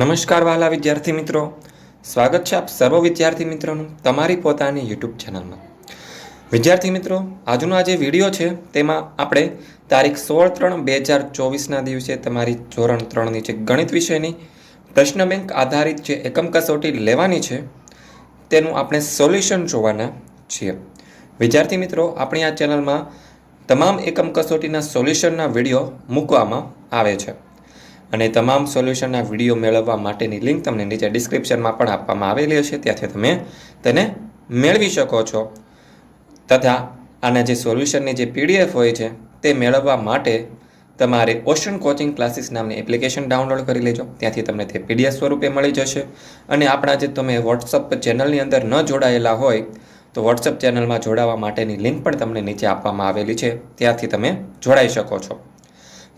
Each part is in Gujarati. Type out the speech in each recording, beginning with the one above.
નમસ્કાર વહાલા વિદ્યાર્થી મિત્રો. સ્વાગત છે આપ સર્વ વિદ્યાર્થી મિત્રોનું તમારી પોતાની યુટ્યુબ ચેનલમાં. વિદ્યાર્થી મિત્રો, આજનો આ જે વીડિયો છે, તેમાં આપણે તારીખ સોળ ત્રણ બે હજાર ચોવીસના દિવસે તમારી ધોરણ ત્રણની જે ગણિત વિષયની પ્રશ્ન બેંક આધારિત જે એકમ કસોટી લેવાની છે, તેનું આપણે સોલ્યુશન જોવાના છીએ. વિદ્યાર્થી મિત્રો, આપણી આ ચેનલમાં તમામ એકમ કસોટીના સોલ્યુશનના વીડિયો મૂકવામાં આવે છે. અને તમામ સોલ્યુશનના વીડિયો મેળવવા માટેની લિંક તમને નીચે ડિસ્ક્રિપ્શનમાં પણ આપવામાં આવેલી હશે. ત્યાંથી તમે તેને મેળવી શકો છો. તથા આના જે સોલ્યુશનની જે પીડીએફ હોય છે, તે મેળવવા માટે તમારે ઓશન કોચિંગ ક્લાસીસ નામની એપ્લિકેશન ડાઉનલોડ કરી લેજો. ત્યાંથી તમને તે પીડીએફ સ્વરૂપે મળી જશે. અને આપણા જે તમે વોટ્સઅપ ચેનલની અંદર ન જોડાયેલા હોય, તો વોટ્સઅપ ચેનલમાં જોડાવા માટેની લિંક પણ તમને નીચે આપવામાં આવેલી છે. ત્યાંથી તમે જોડાઈ શકો છો.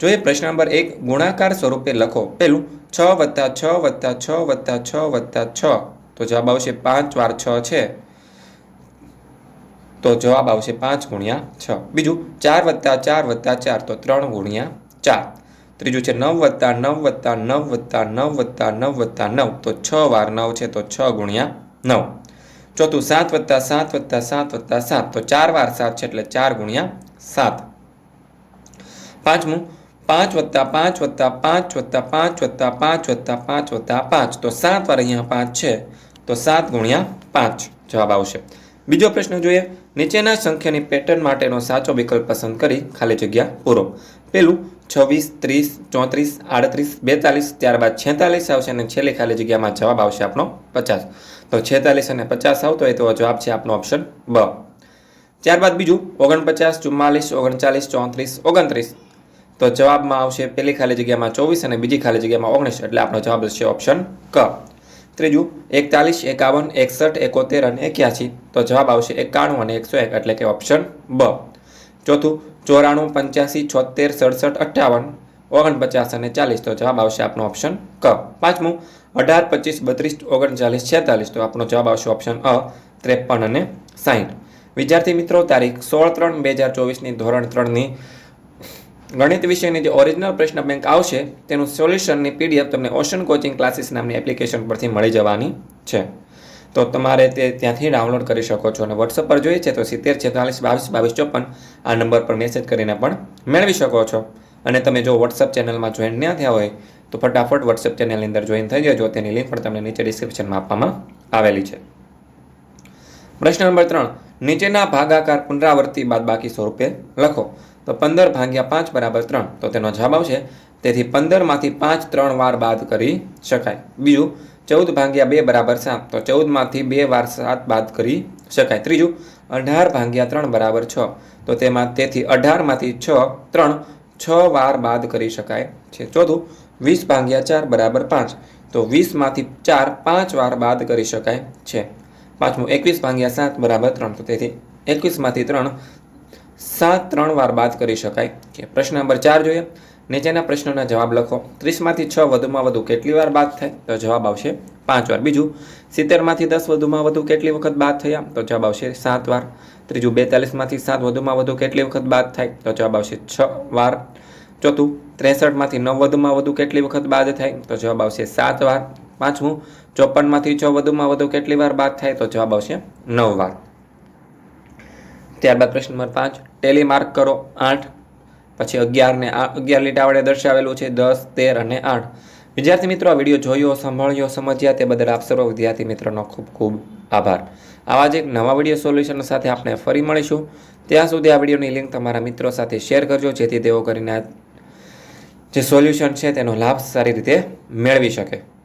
જોઈએ પ્રશ્ન નંબર એક ગુણાકાર સ્વરૂપે લખો, પહેલું છ વત્તા છ વત્તા છ વત્તા છ વત્તા છ, તો જવાબ આવશે પાંચ વાર છ છે. તો જવાબ આવશે પાંચ ગુણ્યા છ. બીજું ચાર વત્તા ચાર વત્તા ચાર, તો ત્રણ ગુણ્યા ચાર. ત્રીજું છે નવ વત્તા નવ વત્તા નવ વત્તા નવ વત્તા નવ વત્તા નવ, તો છ વાર નવ છે, તો છ ગુણ્યા નવ. ચોથું સાત વત્તા સાત વત્તા સાત વત્તા સાત, તો ચાર વાર સાત છે, એટલે ચાર ગુણ્યા સાત. પાંચમું પાંચ વત્તા પાંચ વત્તા પાંચ વત્તા પાંચ વત્તા પાંચ વત્તા પાંચ વત્તા પાંચ. તો સાત વાર અહીંયા પાંચ છે. તો સાત ગુણ્યા પાંચ જવાબ આવશે. બીજો પ્રશ્ન જોઈએ. નીચેના સંખ્યાની પેટર્ન માટેનો સાચો વિકલ્પ પસંદ કરી ખાલી જગ્યા પૂરો. પેલું છવ્વીસ, ત્રીસ, ચોત્રીસ, આડત્રીસ, બેતાલીસ, ત્યારબાદ છેતાલીસ આવશે અને છેલ્લી ખાલી જગ્યામાં જવાબ આવશે આપણો પચાસ. તો છેતાલીસ અને પચાસ આવતો હોય તો જવાબ છે આપનો ઓપ્શન બ. ત્યારબાદ બીજું ઓગણપચાસ, ચુમ્માલીસ, ઓગણચાલીસ, ચોત્રીસ, ઓગણત્રીસ. તો જવાબમાં આવશે પહેલી ખાલી જગ્યામાં ચોવીસ અને બીજી ખાલી જગ્યામાં ઓગણીસ. એટલે આપણો જવાબ હશે ઓપ્શન ક. ત્રીજું, એકતાલીસ, એકાવન, એકસઠ, એકોતેર અને એક્યાસી. તો જવાબ આવશે એકાણું અને એકસો એક એટલે કે ઓપ્શન બ. ચોથું, ચોરાણું, પંચ્યાસી, છોતેર, સડસઠ, અઠ્ઠાવન, ઓગણપચાસ અને ચાલીસ. તો જવાબ આવશે આપણો ઓપ્શન ક. પાંચમું, અઢાર, પચીસ, બત્રીસ, ઓગણચાલીસ, છેતાલીસ. તો આપણો જવાબ આવશે ઓપ્શન અ, ત્રેપન અને સાહીઠ. વિદ્યાર્થી મિત્રો, તારીખ સોળ ત્રણ બે હજાર ચોવીસની ધોરણ ત્રણની ગણિત વિષયની જે ઓરિજિનલ પ્રશ્ન બેંક આવશે, તેનું સોલ્યુશનની પીડીએફ તમને ઓશન કોચિંગ ક્લાસીસ નામની એપ્લિકેશન પરથી મળી જવાની છે. તો તમારે તે ત્યાંથી ડાઉનલોડ કરી શકો છો અને વોટ્સઅપ પર જોઈએ છે તો સિત્તેર, છેતાલીસ, બાવીસ બાવીસ, ચોપન આ નંબર પર મેસેજ કરીને પણ મેળવી શકો છો. અને તમે જો વોટ્સઅપ ચેનલમાં જોઈન ન થયા હોય, તો ફટાફટ વોટ્સઅપ ચેનલની અંદર જોઈન થઈ જજો. તેની લિંક પણ તમને નીચે ડિસ્ક્રિપ્શનમાં આપવામાં આવેલી છે. પ્રશ્ન નંબર ત્રણ, નીચેના ભાગાકાર પુનરાવર્તી બાદબાકી સ્વરૂપે લખો. તો પંદર ભાગ્યા પાંચ બરાબર ત્રણ. તો તેનો જવાબ આવશે. તેથી પંદરમાંથી પાંચ ત્રણ વાર બાદ કરી શકાય. બીજું, ચૌદ ભાગ્યા બે બરાબર સાત. તો ચૌદમાંથી બે વાર સાત બાદ કરી શકાય. ત્રીજું, અઢાર ભાગ્યા ત્રણ બરાબર છ. તો તેમાં તેથી અઢારમાંથી છ, ત્રણ, છ વાર બાદ કરી શકાય છે. ચોથું, વીસ ભાગ્યા ચાર બરાબર પાંચ. તો વીસમાંથી ચાર પાંચ વાર બાદ કરી શકાય છે. પાંચમું, એકવીસ ભાગ્યા સાત બરાબર ત્રણ. તો તેથી એકવીસમાંથી ત્રણ સાત, ત્રણ વાર બાદ કરી શકાય. કે પ્રશ્ન નંબર ચાર જોઈએ. નીચેના પ્રશ્નોના જવાબ લખો. ત્રીસમાંથી છ વધુમાં વધુ કેટલી વાર બાદ થાય? તો જવાબ આવશે પાંચ વાર. બીજું, સિત્તેરમાંથી દસ વધુમાં વધુ કેટલી વખત બાદ થયા? તો જવાબ આવશે સાત વાર. ત્રીજું, બેતાલીસમાંથી સાત વધુમાં વધુ કેટલી વખત બાદ થાય? તો જવાબ આવશે છ વાર. ચોથું, ત્રેસઠમાંથી નવ વધુમાં વધુ કેટલી વખત બાદ થાય? તો જવાબ આવશે સાત વાર. પાંચમું, ચોપનમાંથી છ વધુમાં વધુ કેટલી વાર બાદ થાય? તો જવાબ આવશે નવ વાર. ત્યારબાદ પ્રશ્ન નંબર પાંચ ટેલી માર્ક કરો આઠ, પછી અગિયારને અગિયાર લીટા વડે દર્શાવેલું છે દસ, તેર અને આઠ. વિદ્યાર્થી મિત્રો, આ વીડિયો જોયો, સંભાળ્યો, સમજ્યા તે બદલ આપ સર્વ વિદ્યાર્થી મિત્રોનો ખૂબ ખૂબ આભાર. આવા જ એક નવા વીડિયો સોલ્યુશન સાથે આપણે ફરી મળીશું. ત્યાં સુધી આ વિડીયોની લિંક તમારા મિત્રો સાથે શેર કરજો, જેથી તેઓ કરીને જે સોલ્યુશન છે તેનો લાભ સારી રીતે મેળવી શકે.